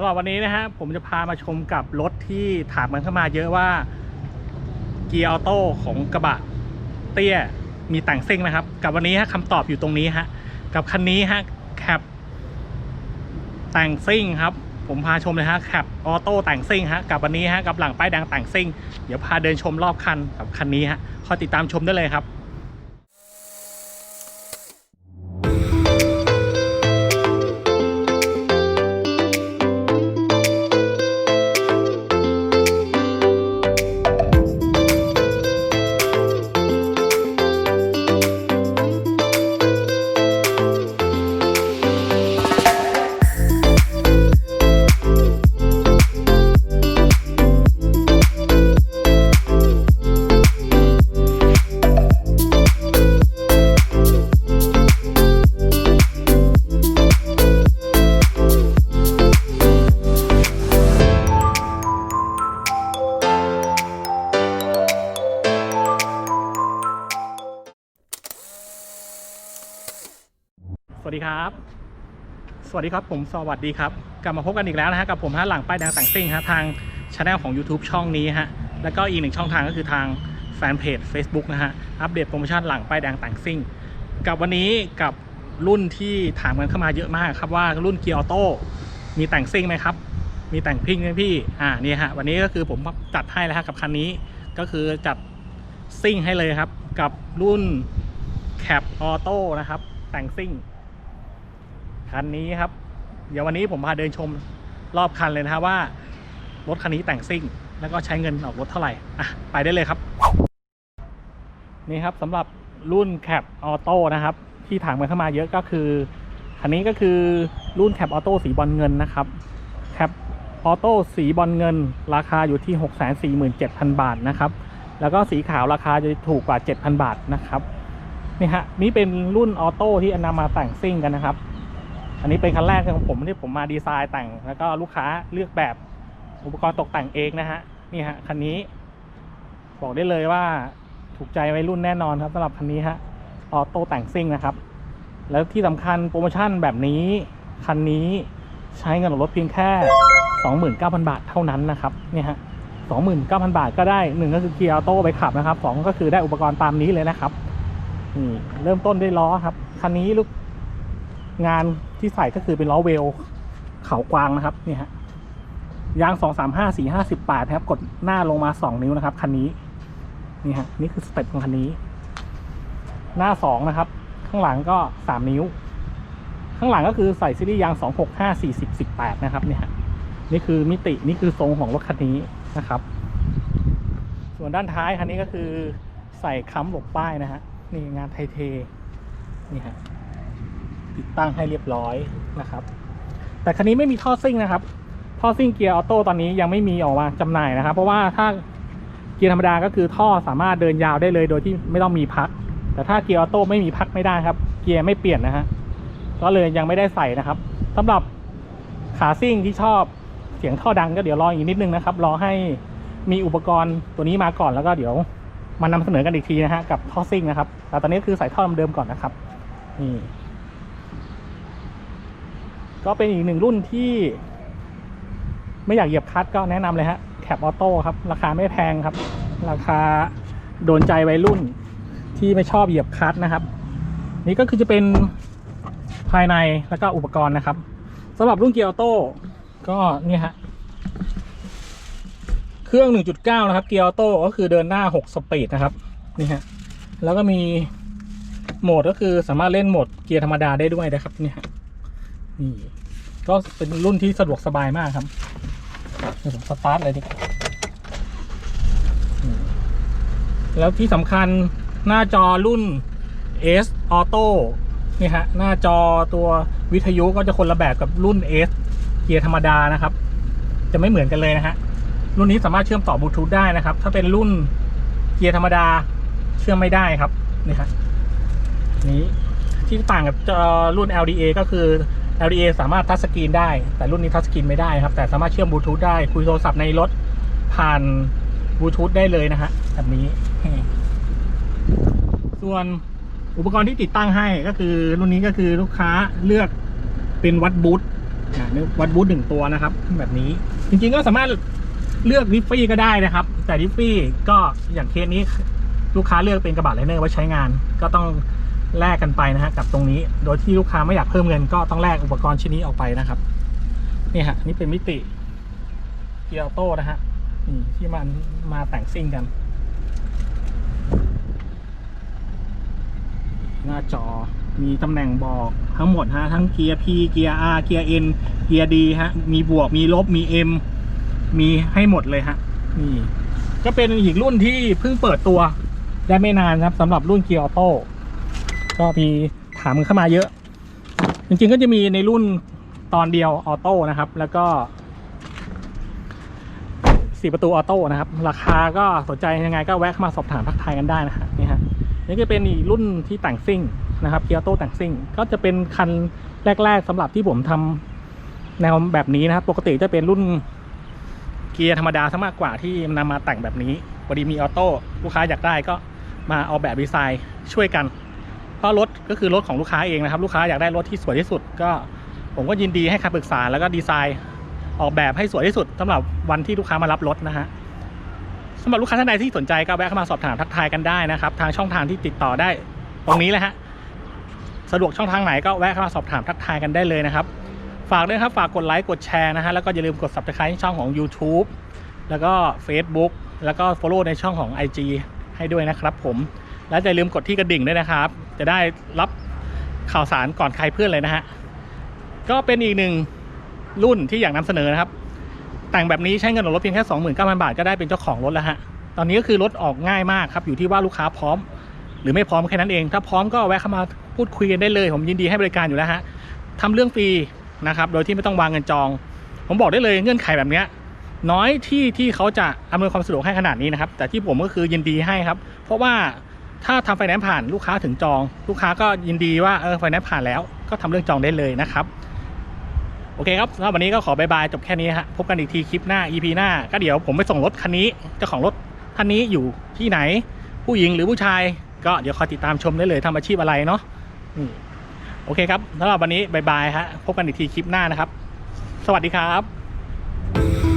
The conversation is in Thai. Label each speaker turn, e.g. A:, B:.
A: ำหรับวันนี้นะฮะผมจะพามาชมกับรถที่ถามกันเข้ามาเยอะว่าเกียร์ออโต้ของกระบะเตี้ยมีแต่งซิ่งนะครับ กับวันนี้ฮะคำตอบอยู่ตรงนี้ฮะกับคันนี้ฮะแคปแต่งซิ่งครับ ผมพาชมเลยฮะแคปออโต้แต่งซิ่งฮะกับวันนี้ฮะกับหลังป้ายแดงแต่งซิ่งเดี๋ยวพาเดินชมรอบคันกับคันนี้ฮะคอยติดตามชมได้เลยครับ ครับ สวัสดีครับผมสวัสดีครับ กลับมาพบกันอีกแล้วนะฮะกับผมฮะหลังป้ายแดงแต่งซิ่งฮะทางช anel ของ YouTube ช่องนี้ฮะแล้วก็อีกหนึ่งช่องทางก็คือทางแฟนเพจ Facebook นะฮะอัปเดตโปรโมชั่นหลังป้ายแดงแต่งซิ่ง กับวันนี้กับรุ่นที่ถามกันเข้ามาเยอะมากครับว่ารุ่นเกียร์ออโต้มีแต่งซิ่งไหมครับ มีแต่งพิงไหมพี่อ่านี่ฮะวันนี้ก็คือผมจัดให้แล้วฮะกับคันนี้ก็คือจัดซิ่งให้เลยครับ กับรุ่นแคปออโต้นะครับแต่งซิ่ง คันนี้ครับ เดี๋ยววันนี้ผมพาเดินชมรอบคันเลยนะฮะว่า รถคันนี้แต่งซิ่ง แล้วก็ใช้เงินออกรถเท่าไหร่อะไปได้เลยครับ นี่ครับสำหรับรุ่นแคปออโต้นะครับ ที่ถามกันเข้ามาเยอะก็คือ คันนี้ก็คือรุ่นแคปออโต้สีบอลเงินนะครับแคปออโต้สีบอลเงิน ราคาอยู่ที่ 647,000 บาทนะครับ แล้วก็สีขาวราคาจะถูกกว่า 7,000 บาทนะครับนี่ฮะนี่เป็นรุ่นออโต้ที่นำมาแต่งซิ่งกันนะครับ อันนี้เป็นคันแรกของผมที่ผมมาดีไซน์แต่ง แล้วก็ลูกค้าเลือกแบบอุปกรณ์ตกแต่งเองนะฮะนี่ฮะคันนี้ บอกได้เลยว่าถูกใจวัยรุ่นแน่นอนครับสำหรับคันนี้ฮะออโต้แต่งซิ่งนะครับ แล้วที่สำคัญโปรโมชั่นแบบนี้คันนี้ใช้เงินออกรถเพียงแค่ 29,000 บาทเท่านั้นนะครับเนี่ยฮะ29,000 บาทก็ได้หนึ่งก็คือเกียร์ออโต้ไปขับนะครับสองก็คือได้อุปกรณ์ตามนี้เลยนะครับนี่เริ่มต้นด้วยล้อครับคันนี้ลูก งานที่ใส่ก็คือเป็นล้อเวลเขากวางนะครับนี่ฮะยางสองสามห้าสี่ห้าสิบแปดครับ กดหน้าลงมาสองนิ้วนะครับคันนี้นี่ฮะนี่คือสเต็ปของคันนี้ หน้าสองนะครับ ข้างหลังก็สามนิ้ว ข้างหลังก็คือใส่ซีรีส์ยางสองหกห้าสี่สิบสิบแปดนะครับเนี่ยฮะนี่คือมิตินี่คือทรงของรถคันนี้นะครับ ส่วนด้านท้ายคันนี้ก็คือใส่ค้ำหลบป้ายนะฮะนี่งานไทเทนี่ฮะ ติดตั้งให้เรียบร้อยนะครับ แต่คันนี้ไม่มีท่อซิ่งนะครับ ท่อซิ่งเกียร์ออโต้ตอนนี้ยังไม่มีออกมาจำหน่ายนะครับ เพราะว่าถ้าเกียร์ธรรมดาก็คือท่อสามารถเดินยาวได้เลยโดยที่ไม่ต้องมีพัก แต่ถ้าเกียร์ออโต้ไม่มีพักไม่ได้ครับ เกียร์ไม่เปลี่ยนนะฮะก็เลยยังไม่ได้ใส่นะครับสำหรับขาซิ่งที่ชอบเสียงท่อดังก็เดี๋ยวรออีกนิดนึงนะครับรอให้มีอุปกรณ์ตัวนี้มาก่อนแล้วก็เดี๋ยวมานำเสนอกันอีกทีนะฮะกับท่อซิ่งนะครับแต่ตอนนี้คือใส่ท่อเดิมๆก่อนนะครับนี่ ก็เป็นอีกหนึ่งรุ่นที่ไม่อยากเหยียบคลัตช์ก็แนะนำเลยฮะแคปออโต้ครับ ราคาไม่แพงครับ ราคาโดนใจวัยรุ่นที่ไม่ชอบเหยียบคลัตช์นะครับ นี่ก็คือจะเป็นภายในแล้วก็อุปกรณ์นะครับสำหรับรุ่นเกียร์ออโต้ก็เนี่ยฮะเครื่อง 1.9 นะครับ เกียร์ออโต้ก็คือเดินหน้า 6 สปีดนะครับนี่ฮะแล้วก็มีโหมดก็คือสามารถเล่นโหมดเกียร์ธรรมดาได้ด้วยนะครับเนี่ยฮะ นี่ก็เป็นรุ่นที่สะดวกสบายมากครับเดี๋ยวผมสตาร์ทเลยดีแล้วที่สำคัญหน้าจอรุ่น S Auto นี่ฮะ หน้าจอตัววิทยุก็จะคนละแบบกับรุ่น S เกียร์ธรรมดานะครับ จะไม่เหมือนกันเลยนะฮะ รุ่นนี้สามารถเชื่อมต่อบลูทูธได้นะครับ ถ้าเป็นรุ่นเกียร์ธรรมดาเชื่อมไม่ได้ครับนี่ฮะนี้ที่ต่างกับจอรุ่น LDA ก็คือ LDA สามารถทัชสกรีนได้ แต่รุ่นนี้ทัชสกรีนไม่ได้ครับ แต่สามารถเชื่อมบลูทูธได้ คุยโทรศัพท์ในรถผ่านบลูทูธได้เลยนะฮะแบบนี้ ส่วนอุปกรณ์ที่ติดตั้งให้ก็คือรุ่นนี้ก็คือลูกค้าเลือกเป็นวัดบูทอ่านี่วัดบูธหนึ่งตัวนะครับ แบบนี้ จริงๆก็สามารถเลือกดิฟฟี่ก็ได้นะครับ แต่ดิฟฟี่ก็อย่างเคสนี้ลูกค้าเลือกเป็นกระบะไลเนอร์ไว้ใช้งาน ก็ต้อง แลกกันไปนะฮะกับตรงนี้ โดยที่ลูกค้าไม่อยากเพิ่มเงินก็ต้องแลกอุปกรณ์ชิ้นนี้ออกไปนะครับนี่ฮะนี่เป็นมิติเกียร์ออโต้นะฮะนี่ที่มันมาแต่งซิ่งกัน หน้าจอมีตำแหน่งบอกทั้งหมดฮะทั้งเกียร์ P เกียร์ R เกียร์ N เกียร์ D ฮะมีบวกมีลบมี M มีให้หมดเลยฮะนี่ก็เป็นอีกรุ่นที่เพิ่งเปิดตัวได้ไม่นานครับสำหรับรุ่นเกียร์ออโต้ ก็มีถามเข้ามาเยอะ จริงๆก็จะมีในรุ่นตอนเดียวออโต้นะครับ แล้วก็สี่ประตูออโต้นะครับ ราคาก็สนใจยังไงก็แวะเข้ามาสอบถามทักทายกันได้นะฮะนี่ฮะนี่ก็เป็นอีกรุ่นที่แต่งซิ่งนะครับเกียร์โต้แต่งซิ่ง ก็จะเป็นคันแรก ๆสำหรับที่ผมทำแนวแบบนี้นะครับ ปกติจะเป็นรุ่นเกียร์ธรรมดาซะมากกว่าที่นำมาแต่งแบบนี้พอดีมีออโต้ลูกค้าอยากได้ก็มาเอาแบบดีไซน์ช่วยกัน เพราะรถก็คือรถของลูกค้าเองนะครับ ลูกค้าอยากได้รถที่สวยที่สุด ก็ผมก็ยินดีให้คำปรึกษาแล้วก็ดีไซน์ออกแบบให้สวยที่สุดสำหรับวันที่ลูกค้ามารับรถนะฮะสำหรับลูกค้าท่านใดที่สนใจก็แวะเข้ามาสอบถามทักทายกันได้นะครับ ทางช่องทางที่ติดต่อได้ ตรงนี้เลยฮะสะดวกช่องทางไหนก็แวะเข้ามาสอบถามทักทายกันได้เลยนะครับ ฝากด้วยครับฝากกดไลค์กดแชร์นะฮะแล้วก็อย่าลืมกด subscribe ช่องของ YouTube แล้วก็ Facebook แล้วก็ follow ในช่องของ IG ให้ด้วยนะครับผม และอย่าลืมกดที่กระดิ่งด้วยนะครับ จะได้รับข่าวสารก่อนใครเพื่อนเลยนะฮะ ก็เป็นอีกหนึ่งรุ่นที่อยากนำเสนอนะครับ แต่งแบบนี้ใช้เงินออกรถเพียงแค่29,000 บาทก็ได้เป็นเจ้าของรถแล้วฮะ ตอนนี้ก็คือรถออกง่ายมากครับ อยู่ที่ว่าลูกค้าพร้อม หรือไม่พร้อมแค่นั้นเอง ถ้าพร้อมก็แวะเข้ามาพูดคุยกันได้เลย ผมยินดีให้บริการอยู่แล้วฮะทำเรื่องฟรีนะครับ โดยที่ไม่ต้องวางเงินจอง ผมบอกได้เลยเงื่อนไขแบบนี้น้อยที่ที่เขาจะอำนวยความสะดวกให้ขนาดนี้นะครับ แต่ที่ผมก็คือยินดีให้ครับ เพราะว่า ถ้าทำไฟแนนซ์ผ่านลูกค้าถึงจอง ลูกค้าก็ยินดีว่าเออไฟแนนซ์ผ่านแล้วก็ทำเรื่องจองได้เลยนะครับ โอเคครับสำหรับวันนี้ก็ขอบายบายจบแค่นี้ฮะพบกันอีกทีคลิปหน้า EP หน้า ก็เดี๋ยวผมไปส่งรถคันนี้เจ้าของรถท่านนี้อยู่ที่ไหน ผู้หญิงหรือผู้ชาย ก็เดี๋ยวคอยติดตามชมได้เลยทำอาชีพอะไรเนาะโอเคครับสำหรับวันนี้บายบายฮะพบกันอีกทีคลิปหน้านะครับ สวัสดีครับ